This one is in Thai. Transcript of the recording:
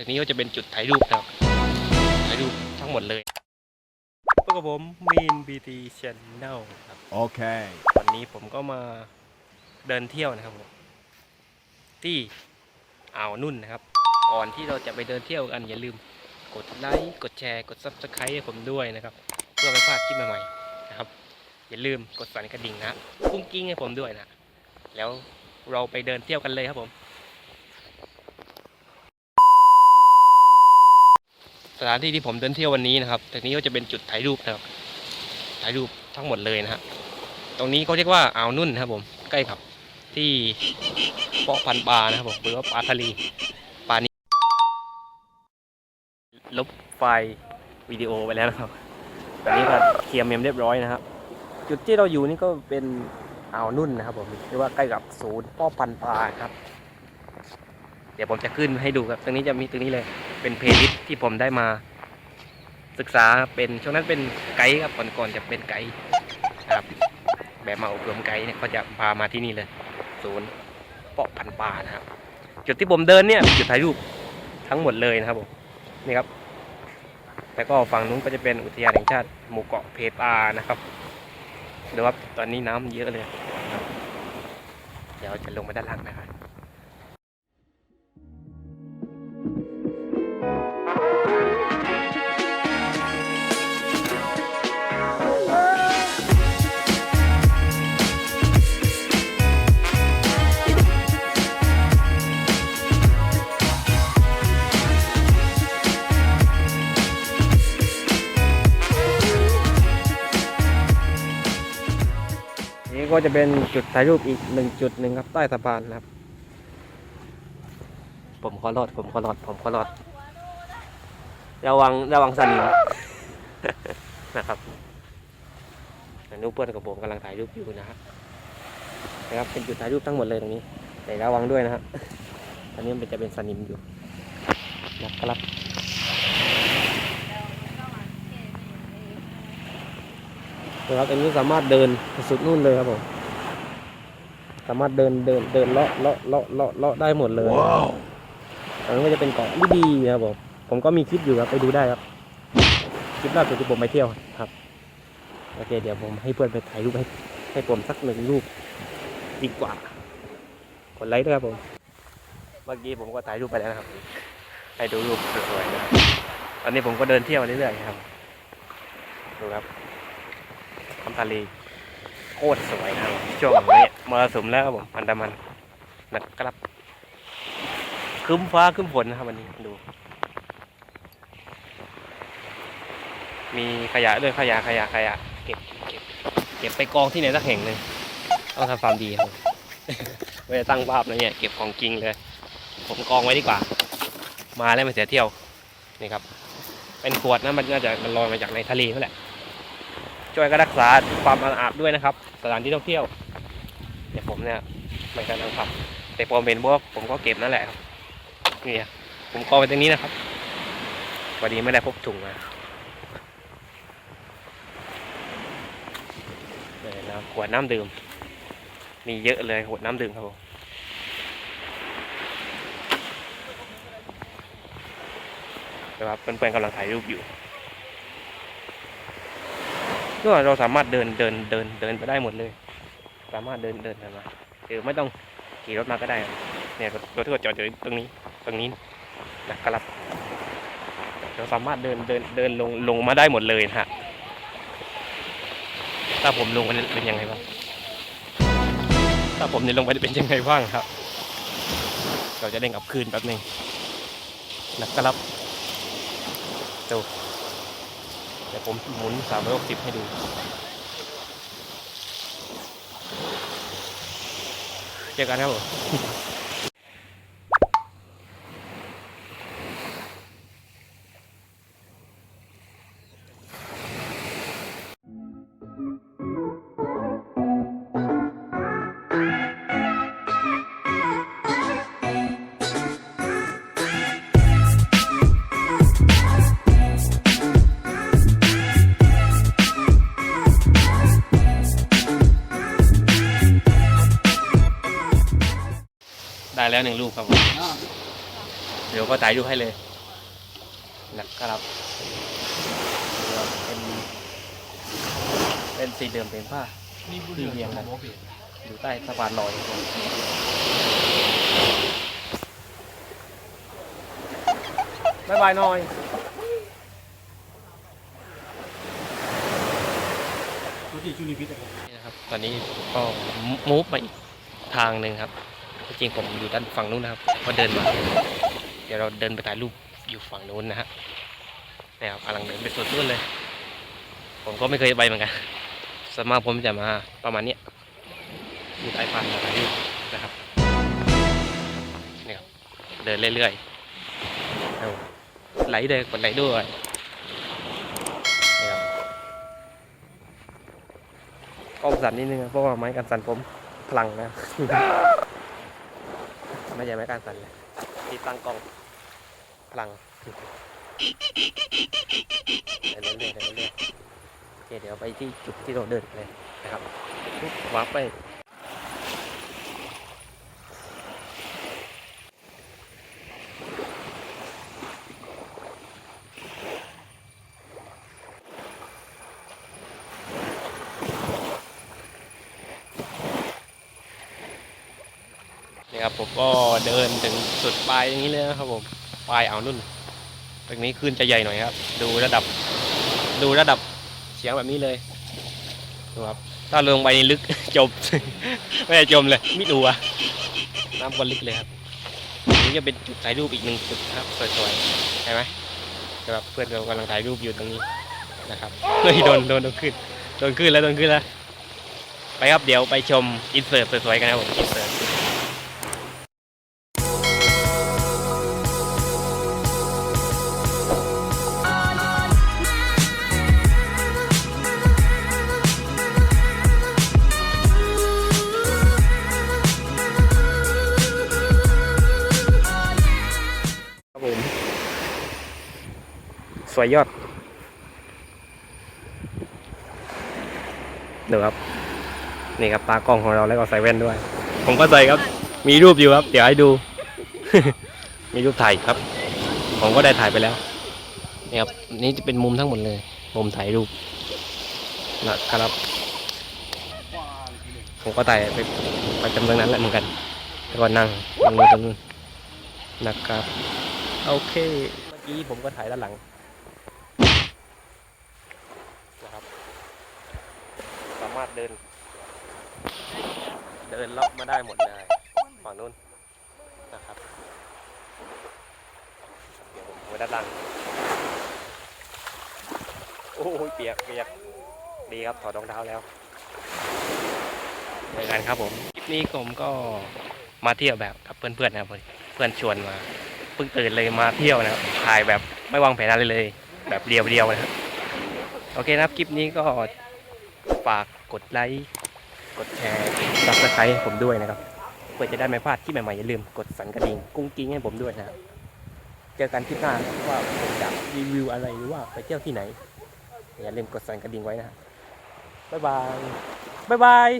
แต่นี้ก็จะเป็นจุดถ่ายรูปนะครับถ่ายรูปทั้งหมดเลยพบกับผมมีนบีทีชแนลครับ Okay. วันนี้ผมก็มาเดินเที่ยวนะครับผมที่อ่าวนุ่นนะครับ ก่อนที่เราจะไปเดินเที่ยวกันอย่าลืมกดไลค์ กดแชร์ กด subscribe ให้ผมด้วยนะครับ เพื่อไม่พลาดคลิปใหม่ๆนะครับ อย่าลืมกดสั่นกระดิ่งนะกุ้งกิ้งให้ผมด้วยนะ แล้วเราไปเดินเที่ยวกันเลยครับผม สถานที่ที่ผมเดินเที่ยววันนี้นะครับตรงนี้ก็จะเป็นจุดถ่ายรูปนะครับ ถ่ายรูปทั้งหมดเลยนะฮะตรงนี้เขาเรียกว่าอ่าวนุ่นนะครับผม ใกล้กับที่เพาะพันธุ์ปลานะครับผมหรือว่าปลาทะเลปลานี้ ลบไฟล์วิดีโอไปแล้วนะครับ ตอนนี้ก็เคลียร์เมมเรียบร้อยนะครับ จุดที่เราอยู่นี่ก็เป็นอ่าวนุ่นนะครับผมเรียกว่าใกล้กับศูนย์เพ่อพันธุ์ปลาครับ เดี๋ยวผมจะขึ้นให้ดูครับ ตรงนี้จะมีตรงนี้เลย เป็นเพลย์ลิสที่ผมได้มาศึกษาเป็นช่วงนั้นเป็นไกด์ครับก่อนก่อนจะเป็นไกด์ครับ แบบมาอบรมไกด์เนี่ยเขาจะพามาที่นี่เลยศูนย์เพาะพันธุ์ปลานะครับ จุดที่ผมเดินเนี่ยจุดถ่ายรูปทั้งหมดเลยนะครับผมนี่ครับแล้วก็ฝั่งนู้นก็จะเป็นอุทยานแห่งชาติหมู่เกาะเพตานะครับดูครับตอนนี้น้ำเยอะเลย เดี๋ยวจะลงมาด้านล่างนะครับ ก็จะเป็นจุดถ่ายรูปอีกหนึ่งจุดหนึ่งครับใต้สะพานนะครับ ผมขอรอด ผมขอรอด ผมขอรอด ระวังระวังสนิมนะครับอันนู้นเพื่อนกับผมกำลังถ่ายรูปอยู่นะครับนะครับเป็นจุดถ่ายรูปทั้งหมดเลยตรงนี้ แต่ระวังด้วยนะครับอันนี้มันจะเป็นสนิมอยู่นะครับ นะครับอันนี้สามารถเดินไปสุดนู่นเลยครับผมสามารถเดินเดินเดินเลาะเลาะเลาะเลาะเลาะได้หมดเลย Wow. อันนี้ก็จะเป็นเกาะลิดีนะครับผมผมก็มีคลิปอยู่ครับไปดูได้ครับคลิปล่าสุดที่ผมไปเที่ยวครับโอเคเดี๋ยวผมให้เพื่อนไปถ่ายรูปให้ให้ผมสักหนึ่งรูปดีกว่ากดไลค์ด้วยครับผมเมื่อกี้ผมก็ถ่ายรูปไปแล้วนะครับให้ดูรูปสวยๆนะครับตอนนี้ผมก็เดินเที่ยวเรื่อยๆครับดูครับ ทำทะเลโคตรสวยนะครับช่วงนี้มรสุมแล้วครับผมอันดามันนะครับคึ้มฟ้าคึ้มฝนนะครับวันนี้ดู มีขยะด้วยขยะขยะขยะเก็บเก็บเก็บไปกองที่ไหนสักแห่งหนึ่งต้องทำความดีครับไม่ได้ตั้งภาพนะเนี่ยเก็บของจริงเลย ผมกองไว้ดีกว่า มาแล้วมาเสียเที่ยวนี่ครับ เป็นขวดนะมันน่าจะมันลอยมาจากในทะเลนั่นแหละ ช่วยก็รักษาความสะอาดด้วยนะครับ สถานที่ท่องเที่ยวเดี๋ยวผมเนี่ยไม่กำลังขับ แต่พอเป็นพวกผมก็เก็บนั่นแหละครับนี่ผมกอไว้ตรงนี้นะครับพอดีไม่ได้พกถุงมาเนี่ยน้ำขวดน้ำดื่มมีเยอะเลยขวดน้ำดื่มครับผมนะครับเพื่อนๆกำลังถ่ายรูปอยู่ ก็เราสามารถเดินเดินเดินเดินไปได้หมดเลย สามารถเดินเดินกันมาคือไม่ต้องขี่รถมาก็ได้ เนี่ยรถที่จอดอยู่ตรงนี้ตรงนี้นะครับเราสามารถเดินเดินเดินลงลงมาได้หมดเลยนะฮะถ้าผมลงไปเป็นยังไงบ้างถ้าผมเนี่ยลงไปเป็นยังไงบ้างครับ เราจะเด้งกลับคืนแป๊บนึงนะครับดู เดี๋ยวผมหมุน 360 ให้ดู เจอกันครับผม ได้แล้วหนึ่งรูปครับผมเดี๋ยวก็ถ่ายรูปให้เลยนะครับเป็นเป็นสีเดิมเป็นผ้านี่พูดเรื่องของโมบิลอยู่ใต้สะพานลอยบายบายหน่อยรู้ที่จุลิพิษอะไรนี่นะครับ ตอนนี้ก็มูฟไปอีกทางหนึ่งครับ ที่จริงผมอยู่ด้านฝั่งนู้นนะครับพอเดินมา เดี๋ยวเราเดินไปถ่ายรูปอยู่ฝั่งนู้นนะฮะเนี่ยครับกำลังเดินไปสุดนู้นเลย ผมก็ไม่เคยไปเหมือนกันส่วนมากผมจะมาประมาณนี้อยู่ใต้ฟันถ่ายรูปนะครับนี่ครับ เดินเรื่อยๆไหลเลยกดไหลด้วยนี่ครับกล้องสั่นนิดนึงเพราะว่าไม้กันสั่นผมพลังนะ ไม่ใช่ไม้กันสั่นเลยที่ตั้งกล้องพลังเดินเรื่อยๆเดินเรื่อยๆโอเคเดี๋ยวไปที่จุดที่เราเดินเลยนะครับปุ๊บวาร์ปไป นี่ครับผมก็เดินถึงสุดปลายอย่างนี้เลยนะครับผมปลายอ่าวนุ่นตรงนี้ขึ้นจะใหญ่หน่อยครับ ดูระดับ ดูระดับเสียงแบบนี้เลยดูครับถ้าลงไปในลึกจม ไม่ได้จมเลยมิดหัวน้ำก็ลึกเลยครับนี่จะเป็นจุดถ่ายรูปอีกหนึ่งจุดนะครับสวยๆใช่ไหมแต่แบบเพื่อนเรากำลังถ่ายรูปอยู่ตรงนี้นะครับเฮ้ยโดนโดนโดนขึ้นโดนขึ้นแล้วโดนขึ้นแล้วไปครับเดี๋ยวไปชมอินเสิร์ตสวยๆกันนะครับผมอินเสิร์ต วยยอดเดี๋ยวครับ นี่ครับตากล้องของเราแล้วก็ใส่แว่นด้วย ผมก็ใส่ครับ มีรูปอยู่ครับ เดี๋ยวให้ดู มีรูปถ่ายครับ ผมก็ได้ถ่ายไปแล้วนี่ครับนี่จะเป็นมุมทั้งหมดเลย มุมถ่ายรูปนะครับผมก็ถ่ายไปปจำตรงนั้นแหละเหมือนกันแล้วก็นั่งตรงนู้นตรงนู้นนะครับ โอเค เมื่อกี้ผมก็ถ่ายด้านหลังนะครับ สามารถเดิน เดินลับมาได้หมดเลยฝั่งนู้นนะครับ เดี๋ยวผมไว้ด้านหลังโอ้ยเปียกเปียกดีครับถอดรองเท้าแล้วเจอกันครับผมคลิปนี้ผมก็มาเที่ยวแบบกับเพื่อนๆนะครับเพื่อนชวนมาเพิ่งตื่นเลยมาเที่ยวนะครับถ่ายแบบไม่วางแผนอะไรเลย แบบเรียวๆนะครับโอเคนะครับคลิปนี้ก็ ฝากกดไลค์กดแชร์ซับสไครต์ผมด้วยนะครับเพื่อจะได้ไม่พลาดที่ใหม่ๆอย่าลืมกดสั่นกระดิ่งกุ้งกิ้งให้ผมด้วยนะครับเจอกันคลิปหน้าว่าผมจะรีวิวอะไรหรือว่าไปเที่ยวที่ไหน อย่าลืมกดสั่นกระดิ่งไว้นะครับบ๊ายบายบ๊ายบาย